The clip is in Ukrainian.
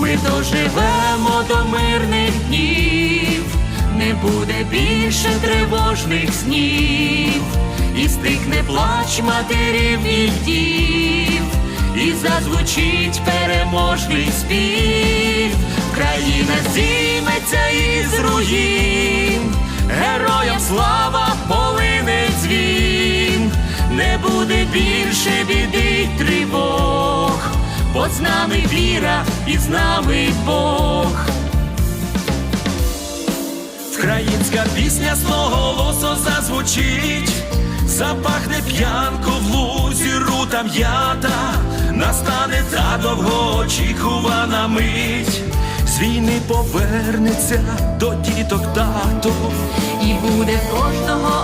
Ми доживемо до мирних днів, не буде більше тривожних снів, і стихне плач матерів і дів, і зазвучить переможний спів. Країна зійметься із руїн, героям слава полине дзвін, не буде більше біди тривог, бо з нами віра і з нами Бог. Українська пісня голосо зазвучить, запахне п'янко в лузі, рута м'ята, настане та довгоочікувана мить, з війни повернеться до діток тато. І буде кожного